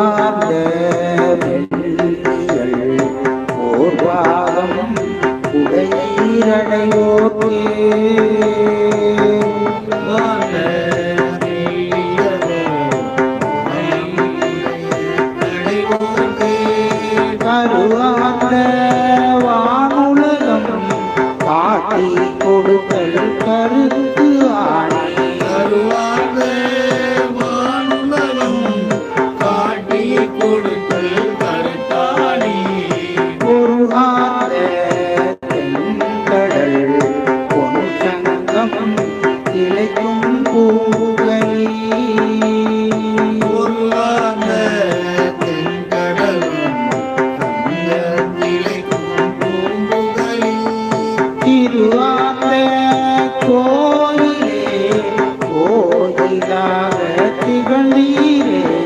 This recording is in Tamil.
சார்ந்த போர்வாகம் உடையீரடையோக்கே கருவாந்த வானுலகம் பாட்டி கொடுத்தல் கருத்து. பூங்கனி திருவாந்த கோயிலே கோயிலாக திகழ்ந்தீரே.